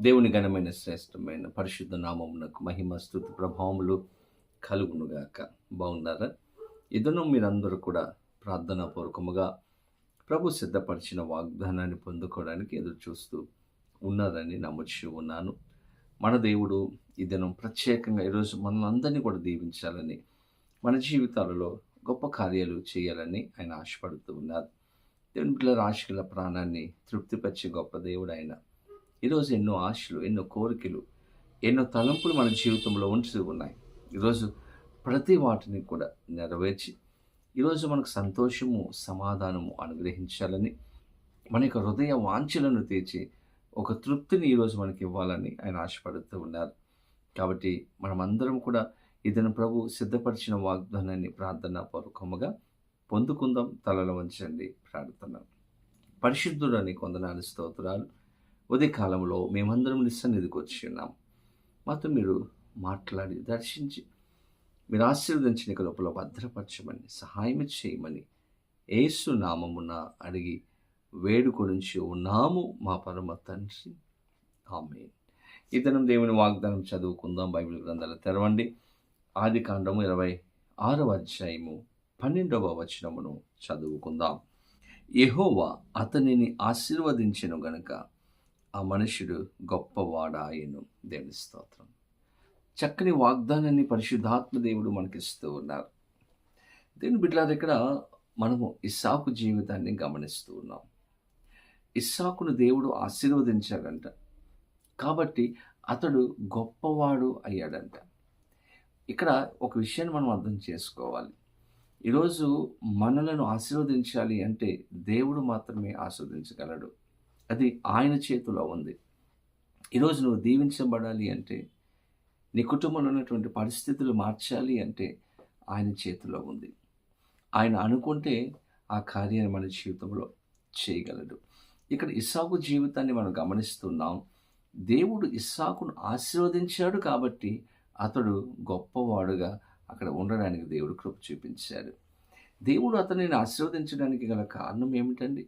దేవుని ఘనమైన శ్రేష్టమైన పరిశుద్ధ నామమునకు మహిమ స్థుతి ప్రభావములు కలుగునుగాక. బాగున్నారా? ఇదను మీరందరూ కూడా ప్రార్థనా పూర్వకముగా ప్రభు సిద్ధపరిచిన వాగ్దానాన్ని పొందుకోవడానికి ఎదురు చూస్తూ ఉన్నారని నమ్ముచి ఉన్నాను. మన దేవుడు ఈ దినం ప్రత్యేకంగా ఈరోజు మనం అందరినీ కూడా దీవించాలని మన జీవితాలలో గొప్ప కార్యాలు చేయాలని ఆయన ఆశపడుతూ ఉన్నారు. దేవుని పిల్లల ఆశల ప్రాణాన్ని తృప్తిపరిచే గొప్ప దేవుడు ఆయన. ఈరోజు ఎన్నో ఆశలు ఎన్నో కోరికలు ఎన్నో తలంపులు మన జీవితంలో ఉంచుతూ ఉన్నాయి. ఈరోజు ప్రతి వాటిని కూడా నెరవేర్చి ఈరోజు మనకు సంతోషము సమాధానము అనుగ్రహించాలని మన యొక్క హృదయ వాంఛలను తీర్చి ఒక తృప్తిని ఈరోజు మనకి ఇవ్వాలని ఆయన ఆశపడుతూ ఉన్నారు. కాబట్టి మనమందరం కూడా ఇతను ప్రభు సిద్ధపరిచిన వాగ్దానాన్ని ప్రార్థన పూర్వకముగా పొందుకుందాం తలలో వంచండి ప్రార్థన పరిశుద్ధుడని కొందనాలు స్తోత్రాలు. ఉదయకాలంలో మేమందరం నిస్సన్నిధికి వచ్చి ఉన్నాం. మాతో మీరు మాట్లాడి దర్శించి మీరు ఆశీర్వదించిన లోపల భద్రపరచమని సహాయం చేయమని ఏసు నామమున అడిగి వేడుకొనుంచి ఉన్నాము మా పరమ తండ్రి. ఆమె ఇతనం దేవుని వాగ్దానం చదువుకుందాం. బైబిల్ గ్రంథాలు తెరవండి. ఆది కాండము ఇరవై ఆరవ అధ్యాయము పన్నెండవ వచనమును చదువుకుందాం. యహోవా అతనిని ఆశీర్వదించను గనుక ఆ మనుషుడు గొప్పవాడాయను. దేవుని స్తోత్రం. చక్కని వాగ్దానాన్ని పరిశుద్ధాత్మ దేవుడు మనకిస్తూ ఉన్నారు. దీని బిడ్డల ఇక్కడ మనము ఇస్సాకు జీవితాన్ని గమనిస్తూ ఉన్నాం. ఇస్సాకును దేవుడు ఆశీర్వదించాడంట. కాబట్టి అతడు గొప్పవాడు అయ్యాడంట. ఇక్కడ ఒక విషయాన్ని మనం అర్థం చేసుకోవాలి. ఈరోజు మనలను ఆశీర్వదించాలి అంటే దేవుడు మాత్రమే ఆస్వాదించగలడు అది ఆయన చేతిలో ఉంది. ఈరోజు నువ్వు దీవించబడాలి అంటే నీ కుటుంబంలో ఉన్నటువంటి పరిస్థితులు మార్చాలి అంటే ఆయన చేతిలో ఉంది. ఆయన అనుకుంటే ఆ కార్యాన్ని మన జీవితంలో చేయగలడు. ఇక్కడ ఇస్సాకు జీవితాన్ని మనం గమనిస్తున్నాం. దేవుడు ఇస్సాకును ఆశీర్వదించాడు కాబట్టి అతడు గొప్పవాడుగా అక్కడ ఉండడానికి దేవుడు కృప చూపించాడు. దేవుడు అతనిని ఆశీర్వదించడానికి గల కారణం ఏమిటండి?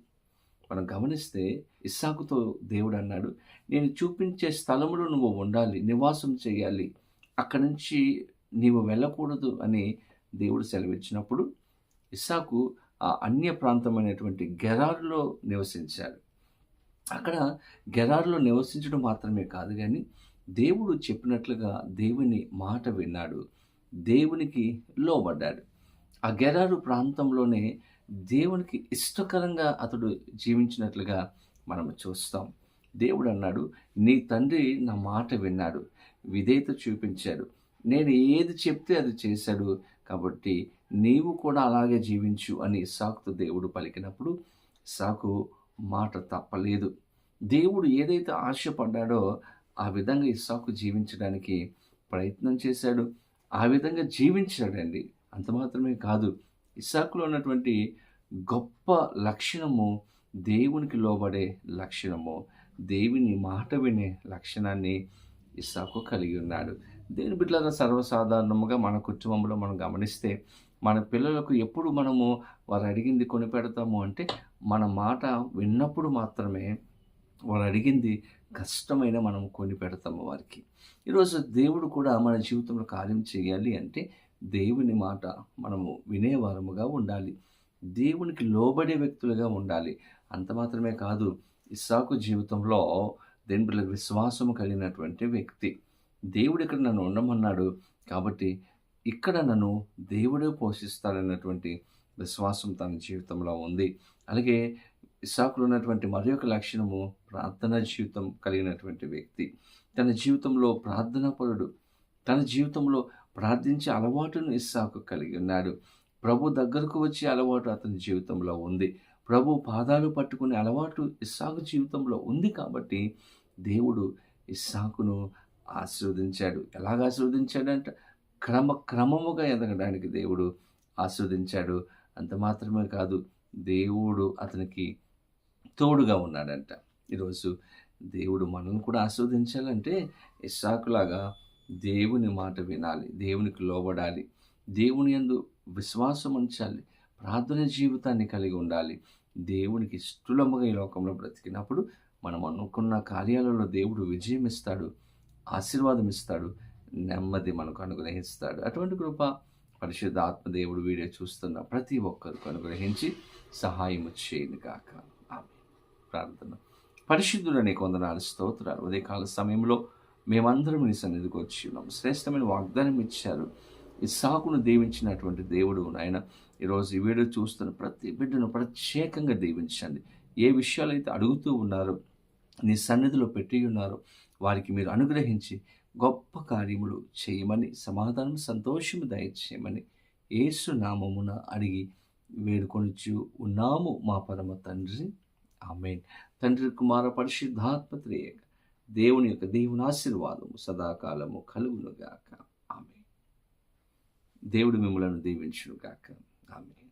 మనం గమనిస్తే ఇస్సాకుతో దేవుడు అన్నాడు నేను చూపించే స్థలంలో నువ్వు ఉండాలి నివాసం చేయాలి. అక్కడి నుంచి నీవు వెళ్ళకూడదు అని దేవుడు సెలవిచ్చినప్పుడు ఇస్సాకు ఆ అన్య ప్రాంతమైనటువంటి గెరారులో నివసించాడు. అక్కడ గెరారులో నివసించడం మాత్రమే కాదు కానీ దేవుడు చెప్పినట్లుగా దేవుని మాట విన్నాడు. దేవునికి లోబడ్డాడు. ఆ గెరారు ప్రాంతంలోనే దేవునికి ఇష్టకరంగా అతడు జీవించినట్లుగా మనం చూస్తాం. దేవుడు అన్నాడు నీ తండ్రి నా మాట విన్నాడు విధేయత చూపించాడు. నేను ఏది చెప్తే అది చేశాడు. కాబట్టి నీవు కూడా అలాగే జీవించు అని సాకుతో దేవుడు పలికినప్పుడు సాకు మాట తప్పలేదు. దేవుడు ఏదైతే ఆశపడ్డాడో ఆ విధంగా ఇసాకు జీవించడానికి ప్రయత్నం చేశాడు. ఆ విధంగా జీవించాడండి. అంత మాత్రమే కాదు ఇసాకులో ఉన్నటువంటి గొప్ప లక్షణము దేవునికి లోబడే లక్షణము. దేవుని మాట వినే లక్షణాన్ని ఇసాకు కలిగి ఉన్నాడు. దేని బిడ్డల సర్వసాధారణముగా మన కుటుంబంలో మనం గమనిస్తే మన పిల్లలకు ఎప్పుడు మనము వారు అడిగింది కొనిపెడతాము అంటే మన మాట విన్నప్పుడు మాత్రమే వారు అడిగింది కష్టమైన మనం కొని పెడతాము వారికి. ఈరోజు దేవుడు కూడా మన జీవితంలో కార్యం చేయాలి అంటే దేవుని మాట మనము వినేవారముగా ఉండాలి. దేవునికి లోబడే వ్యక్తులుగా ఉండాలి. అంత మాత్రమే కాదు ఇస్సాకు జీవితంలో దేని విశ్వాసము కలిగినటువంటి వ్యక్తి. దేవుడు ఇక్కడ నన్ను ఉండమన్నాడు కాబట్టి ఇక్కడ నన్ను దేవుడే పోషిస్తాడన్నటువంటి విశ్వాసం తన జీవితంలో ఉంది. అలాగే ఇసాకులో ఉన్నటువంటి మరి ఒక లక్షణము ప్రార్థనా జీవితం కలిగినటువంటి వ్యక్తి. తన జీవితంలో ప్రార్థనాపరుడు తన జీవితంలో ప్రార్థించే అలవాటును ఇస్సాకు కలిగి ఉన్నాడు. ప్రభు దగ్గరకు వచ్చే అలవాటు అతని జీవితంలో ఉంది. ప్రభు పాదాలు పట్టుకునే అలవాటు ఇస్సాకు జీవితంలో ఉంది కాబట్టి దేవుడు ఇస్సాకును ఆశీర్వదించాడు. ఎలాగ ఆశీర్వదించాడంట? క్రమ క్రమముగా ఎదగడానికి దేవుడు ఆస్వాదించాడు అంత మాత్రమే కాదు దేవుడు అతనికి తోడుగా ఉన్నాడంట. ఈరోజు దేవుడు మనల్ని కూడా ఆస్వాదించాలంటే ఇస్సాకులాగా దేవుని మాట వినాలి దేవునికి లోబడాలి దేవుని యందు విశ్వాసం ఉంచాలి ప్రార్థన జీవితాన్ని కలిగి ఉండాలి దేవునికి ఇష్టలముగా ఈ లోకంలో బ్రతికినప్పుడు మనం అనుకున్న కార్యాలలో దేవుడు విజయం ఇస్తాడు ఆశీర్వాదం ఇస్తాడు నెమ్మది మనకు అనుగ్రహిస్తాడు. అటువంటి కృప పరిశుద్ధ ఆత్మదేవుడు వీడియో చూస్తున్న ప్రతి ఒక్కరికి అనుగ్రహించి సహాయం చేయను గాక. ఆమె ప్రార్థన. పరిశుద్ధులనే కొందనాలు స్తోత్రాలు. ఉదయకాల సమయంలో మేమందరం నీ సన్నిధికి వచ్చి ఉన్నాం శ్రేష్టమైన వాగ్దానం ఇచ్చారు. ఈ దీవించినటువంటి దేవుడు నాయన ఈరోజు ఈ వీడియో చూస్తున్న ప్రతి బిడ్డను ప్రత్యేకంగా దీవించండి. ఏ విషయాలైతే అడుగుతూ ఉన్నారో నీ సన్నిధిలో పెట్టి ఉన్నారో వారికి మీరు అనుగ్రహించి గొప్ప కార్యములు చేయమని సమాధానం సంతోషము దయచేయమని యేసు నామమున అడిగి వేడుకొనిచ్చు ఉన్నాము మా పరమ తండ్రి. ఆమెన్. తండ్రి కుమార పరిశుద్ధాత్మత్రేయక దేవుని యొక్క దేవుని ఆశీర్వాదము సదాకాలము కలుగునుగాక. ఆమె దేవుడు మిమ్మలను దీవించునుగాక. ఆమె